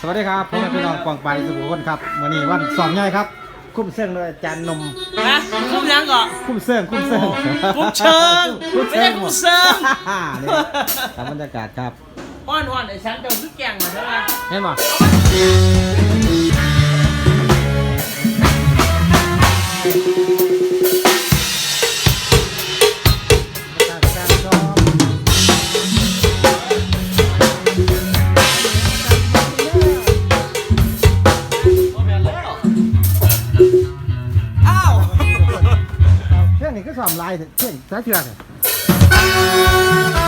สวัสดีครับพ่อแม่พี่น้องปองไปายสุขุมคนครับวันนี้วันสองง่ายครับ คุ้มเสื่องโดยอาจารย์นม นะคุ้มยังก่อน คุ้มเสื่องคุ้มเสื่องคุ้มเชิงไม่ใช่คุ้มเชิงนี่ตามบรรยากาศครับ อ้อนอ้อนไอ้ฉันเดินคือแก่งมาใช่ไหม เห็นป่ะ รื่องนี้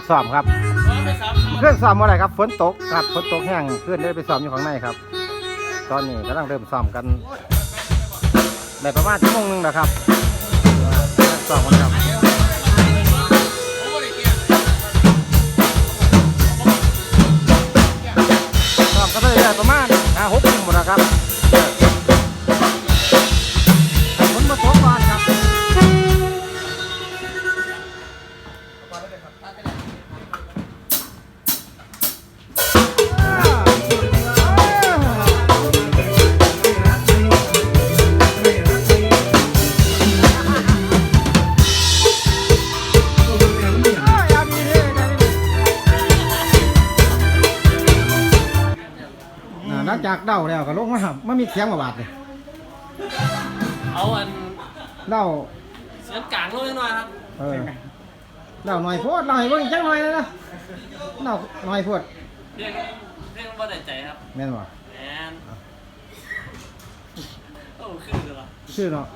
ายเที่ยงสายเถื่อนครับบรรยากาศสอบครับเครื่องซ้อมอะไรครับฝนตกครับฝนตกแห้งเพื่อนได้ไปซ้อมอยู่ข้างในครับ ตอนนี้กำลังเริ่มซ้อมกันได้ประมาณชั่วโมงหนึงนะครับซ้อมกันครับซ้อมกันไปเรื่อยประมาณห้าหก ลังจากเดาแล้วก็ลงมาครับไม่มีเสียงมาบาดเลยเอาอันเดาเสียงกลางลงหน่อยครับเออเดาหน่อยโพดเดาให้เบิ่งจังหน่อยเลยนะเดาหน่อยโพดเรียกเรียกว่าได้ใจครับแม่นบ่แอนโอ้ขึ้นเลยว่ะชื่อเนาะ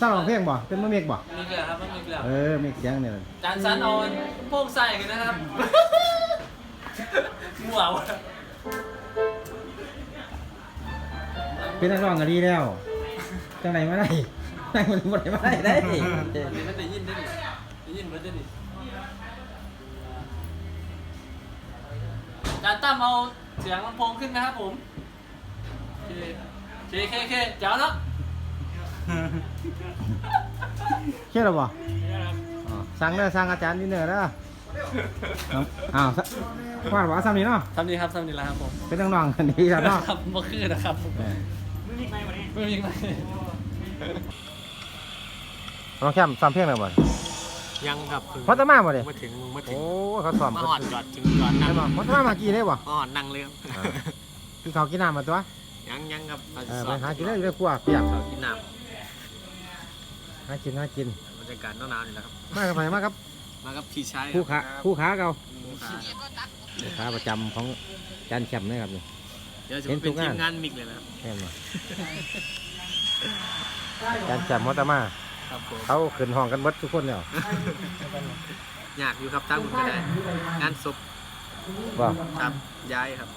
สร้างร้องเพลงบ่เป็นมือเมกบ่มีเกลือครับไม่มีเกลือเออเมกเสียงเนี่ยจานซันเอาโป้งใส่กันนะครับมั่ว เป็นนักร้องก็ดีแล้วจังไหนมาได้นั่งมันบ่ได้มาได้ได้อันนี้มันได้ยินได้ดิได้ยินมันได้ดิจานตั้มเอาเสียงลำโพงขึ้นนะครับผมโอเคโอเคโอเคเจ้าแล้วเชื่อหรอบ่อ๋อสั่งเด้อสั่งอาจารย์นี่เด้อเด้ออ้าวว่าว่าซ้ำนี่เนาะทำดีครับทำดีแล้วครับผมเป็นนักร้องกันดีแล้วเนาะครับเมื่อคืนนะครับเออ ไม่มีใครวันนี้ไม่มีใครน้องแคมซ้ำเพลงแล้วบ่ยังครับพอตมาบ่เด้มาถึงมาถึงโอ้เขาซ้อมมากันหอดจอดถึงจอดนั่ใช่งป่ะพอตมามากี่ได้บ่มาหอดนั่งเลยครับคือเขาวกินน้ำมาตัวยังยังครับเออไปหากินเลยอยู่ในครัวเปียกเขากินน้หากินหากินำบรรยากาศหนาวๆนี่แหละครับมากับไปมาครับมากับพี่ชายคู่ขาคู่ขาเก่าคู่ขาคู่ขาประจำของจานแชมป์นะครับนี่ เดี๋ยวจะเห็นทุเป็นกงานทีมงานมิกเลยนะครับแม่นบ่จานแชมป์มอตมา ครับผมเขาขึ้นห้องกันเบิดทุกคนแล้วอยากอยู่ครับตั้งผมก็ได้งานศพบ่ครับย้ายครับ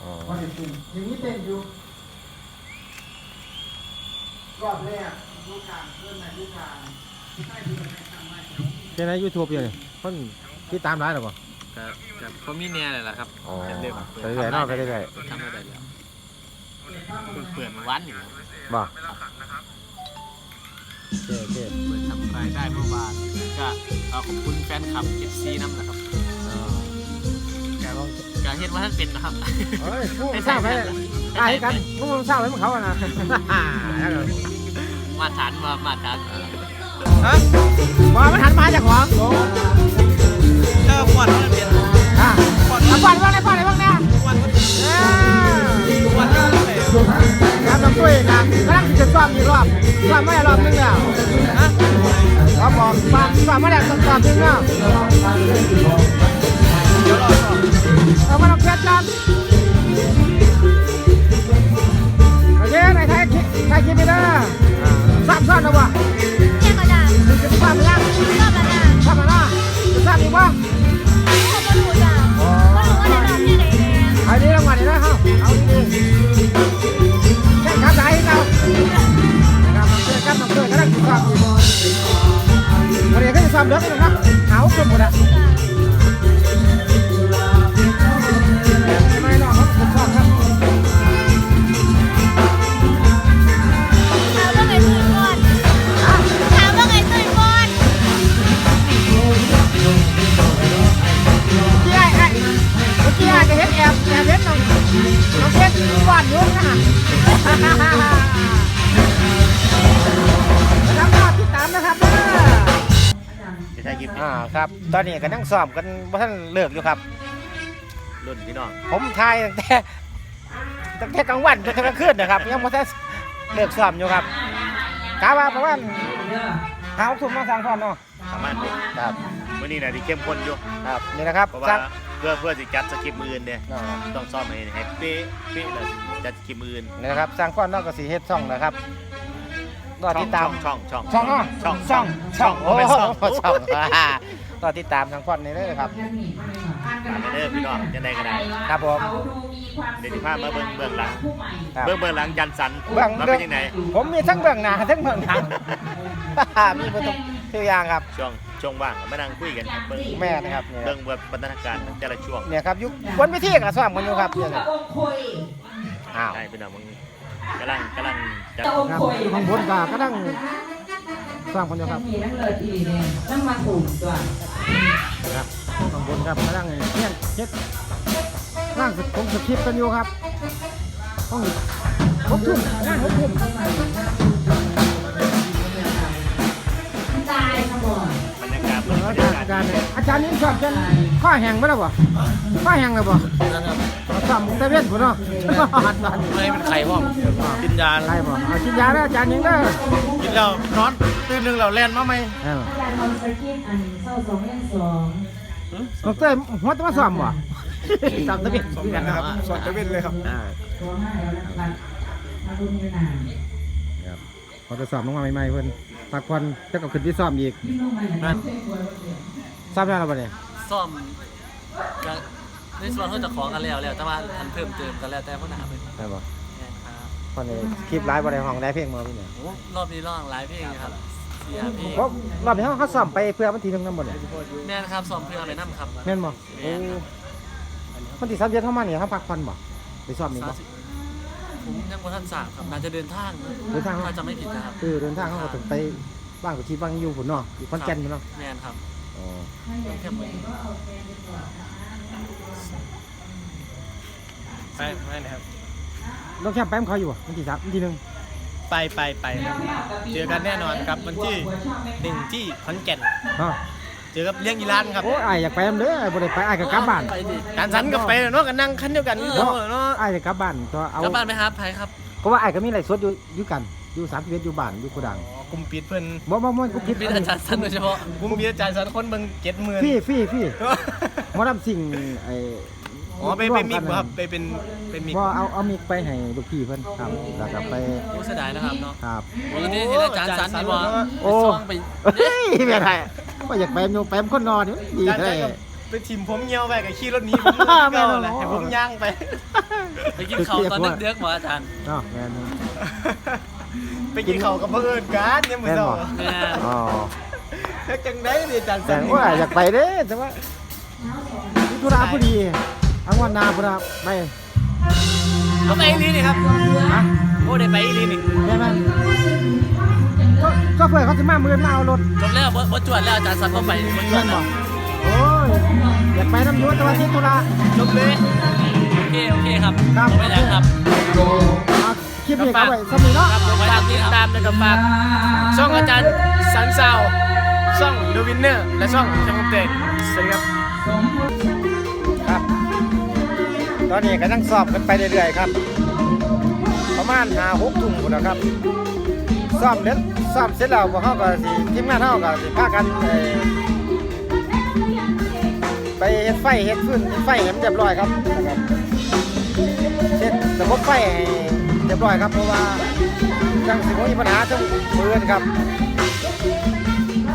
อ๋ออย่างนี้เต้นอยู่รอบแรกดูทางเพื่อนไหนดูทางเป็นในยูทูบอยู่นี่คนที่ตามร้ายหรอบ่ครับ ครับเขามีเนี่ยเลยล่ะครับอ๋อเริ่มไปเรื่อยๆเนาะไปเรื่อยทำได้แล้วเพิ่งเปิดมาวันอยู่แล้วๆบ่โอเคโอเคเปิดทำรายได้เมื่อวานก็เอาขอบคุณแฟนคลับ FC น้ำนะครับอ๋อการการเห็นว่าท่านเป็นนะครับเฮ้ยพวกมันเศร้าไปตายกันพวกมันเศร้าไปมันเขาอะนะ มาฐานมามาฐานฮะมามันหันมาจากหัวเออปวดมันเป็นอะเอาปอนว่างไหนปอนไหนบ้างเนี่ยปวดเอ้ยปวดเลยครับน้ำตุ้ยนะกำลังจะซ้อมอีกรอบซ้อมไม่รอบนึงแล้วฮะขอบอกซ้อมซ้อมไม่ได้ซ้อมซ้อมนึงแล้วเดี๋ยวรอก่อนเอามาลองเพชรกันโอเคไหนไทยไทยคิดไปเด้อซ้ำซ้อนนะวะ ซ้อมเลิกกันนะหาวขึ้นหมดอะไม่หรอกครับผมชอบครับถามว่าไงตื่นก่อนถามว่าไงตื่นก่อนที่ไอ้ไอ้เมื่อกี้ไอ้จะเห็นแอบแอบเห็นน้องน้องเพชรหวานอยู่นะฮะนะครับก็ติดตามนะครับเด้อ จะใช้คลิปนี้อ่าครับ ตอนนี้ก็นั่งซ้อมกันว่าท่านเลิกอยู่ครับ รุ่นพี่น้องผมทายตั้งแต่ตั้งแต่กลางวันจนถึงกลางคืนนะครับ ยังไม่ได้เลิกซ้อมอยู่ครับกาว่าประมาณหาทุ่มมาสร้างซ้อมเนาะสามารถครับวันนี้นะที่เข้มข้นอยู่ครับนี่นะครับเพราะสว่าร้างเพื่อเพื่อจะจัดสคริปต์มืออื่นเนี่ยเนาะต้องซ่อมให้ให้เป๊ะเป๊ะเลยจัดสคริปต์มืออื่นนี่นะครับสร้างฟ้อนนอกกสีเฮ็ดช่องนะครับ รอติดตามช่องช่องช่องเนาะช่องช่องช่องโอ้โอ้ยโหช่องช่องอ่ารอติดตามทางฟ้อนนี่เลยครับฝากเด้อพี่น้องจะได้ก็ได้ครับผมเดี๋ยวที่พามาเบิ่งเบื้องหลังครับ เบื้องเบื้องหลังยันสันเบื้องมาเป็นยังไงผมมีทั้งเบื้องหน้าทั้งเบื้องหลังมีประตูตัวอย่างครับ ช่วงช่วงว่างมานั่งคุยกันครับเบื้องแม่นะครับเนี่ยเบื้องเบื้องบรรณาการแต่ละช่วงเนี่ยครับอยุคบนเวทีก็ซ้อมกันอยู่ครับเนี่ยอ้าวใช่พี่น้องมึง กำลังกำลังจัดครับข้างบนก็กำลังสร้างคนอยู่ครับมีทั้งเลยทีเนี่ยต้องมาถูกตัวครับข้างบนครับกำลังเนี่ยเช็ดร่างสผมสคริปต์กันอยู่ครับห้องหกทุ่มงานหกทุ่ม จารย์กาศอาจารย์เนี่ยอาจารย์นี่สอบจนข้อแห้งไปแล้วบ่ข้อแห้งเลยบ่สอบแต่เว้นผมเนาะหัดบ้านไม่เป็นไข่พ่อกินยาอะไรบ่เอากินยาแล้วอาจารย์ยังเด้อกินแล้วนอนตื่นหนึ่งแล้วแล่นมาไหมเอออาจารย์ทำสกิปอันเศร้าสองเล่นสองน้องเต้ยหัวตะมาสอบบ่สอบตะเวนคือกันนะครับสอนตะเวนเลยครับอ่าตัวห้าแล้วนะครับมาดูนี่นานครับพอจะสอบน้องมาใหม่ๆเพิ่นพักผ่อนจะก็ขึ้นที่สอบอีก พี่น้องมาอย่างนั้นสอบแล้วบ่เนี่ยซ่อมก็ในส่วนเขาจะของกันแล้วแล้วแต่ว่าทันเพิ่มเติมกันแล้วแต่พวกหนาเป็นได้บ่แน่ครับคนนี้คลิปไลฟ์บ่ได้ห้องได้เพลงมาพี่เนี่ยโอ้รอบนี้ร้องหลายเพลงอยู่ครับเสียเพลงเพราะรอบนี้เขาเขาสอบไปเพื่อวันที่หนึงนำบ่เนี่ยแม่นครับซ้อมเพื่ออะไรนั่ครับแม่นบ่โอ้วันที่3เดือนเข้ามาเนี่ยเขาพักผ่อนบ่ไปสอบนี่บ่ ผมยังบ่ทันสร้างครับน่าจะเดินทางเดินทาง ถ้าจะไม่ผิดนะครับ คือเดินทางเขาก็ถึงไปบ้านกุฏิบ้านอยู่พุ่นเนาะอยู่ขอนแก่นพุ่นเนาะ แม่นครับอ๋อแค่มือ ไปไปนะครับน้องแคมป์ไปกับเขาอยู่บ่วันที่3วันที่หนึ่งไปไปไปครับเจอกันแน่นอนครับวันที่หนึ่งที่ขอนแก่นเนาะเจอกับเลี้ยงอีรานครับโอ้ยอ้ายอยากไปนำเด้ออ้ายบ่ได้ไปอ้ายก็กลับบ้านไปดิการสันก็ไปเนาะกันนั่งคันเดียวกันเออเนาะเนาะอ้ายจะกลับบ้านตัวเอากลับบ้านไหมครับไผครับเพราะว่าอ้ายก็มีไลฟ์สดอยู่อยู่กัน อยู่31อยู่บ้านอยู่โกดังอ๋อกลุ่มปิดเพิ่นบ่บ่บ่กูผิดมีอาจารย์สั้นโดยเฉพาะกลุ่มปิดอาจารย์สันคนเบิ่งเจ็ดหมื่นฟรีฟรีฟรีหมอลำสิ่งไอ้อ๋อไปไปมิกบ่ครับไปเป็นเป็นมิกบ่เอาเอามิกไปให้ลูกพี่เพิ่นครับแล้วก็ไปโอ้เสียดายนะครับเนาะครับ ปกติที่อาจารย์สั้นนี่บ่โอ้ไปซ่องไปเฮ้ยแม่นไทยว่าอยากไปอยู่ไปเป็นคนนอนนี่ดีอาจารย์แท้สันก็ไปทีมผมเหี่ยวไปกับขี่รถหนี้ผมแม่เม่นแหเหรอละให้ผมย่างไป ไปกินข้าวตอนเด็กๆบ่อาจารย์ เนาะแม่น ไปกินข้าวกับเพื่อนกันเนี่ยมื้อแม่นเช้าบ่แม่อ๋อแล้วจังได๋นี่อาจารย์สัแต่นว่าอยากไปเด้แต่ว่ามีธุระพอดีทั้งวันนาพุ่นน่ะไปก็ไปอีหลีนี่ครับฮะโอ้ได้ไปอีหลีนี่แม่นๆก็ก็เพื่อนเขาสิมามื้อมาเอารถจบแล้วบ่บ่จวดแล้วอาจารย์สั้นบ่ไปบ่จวแม่ดนแล้บ่วโอ้ยอยากไปน้ำอยูแต่ว่าที่ธุระ จบเลยโอเคโอเคครับครับ ไม่ยังครับ เอา คลิปนี้เอาไว้สำหรับเนาะครับผมไว้ฝากทำตินี้ดครับตามนะครับฝากช่องอาจารย์สันซาวช่อง The Winner และช่องจังเตะสวัสดีครับครับ ตอนนี้ก็นั่งสอบกันไปเรื่อยๆครับ ประมาณหาหกทุ่มพุ่นนะครับสอบเด็ดสอบเสร็จแล้วพวกเขาก็สิทีมงานเขาก็สิพากันไปไปเฮ็ดไฟเฮ็ดฟืนเฮ็ดไฟให้มันเรียบร้อยครับนะครับเฮ็ดระบบไฟให้ เรียบร้อยครับ เพราะว่าจังสิบ่มีปัญหาจังมือนครับ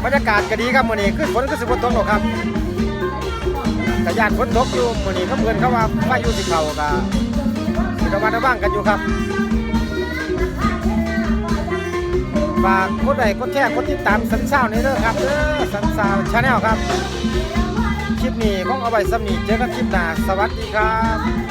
บรรยากาศก็ดีครับมื้อนี้คือฝนก็สิบ่ตกหรอกครับแต่ยานฝนตกอยู่มื้อนี้ก็เพื่อนเขาว่าพายุสิเข้าก็สิระมัดระวังกันอยู่ครับฝากกดไลค์กดแชร์กดติดตามสันเศร้าในเด้อครับเด้อสันเศร้าชาแนลครับ คลิปนี้ของเอาไว้สำนีเจอกันคลิปหน้าสวัสดีครับ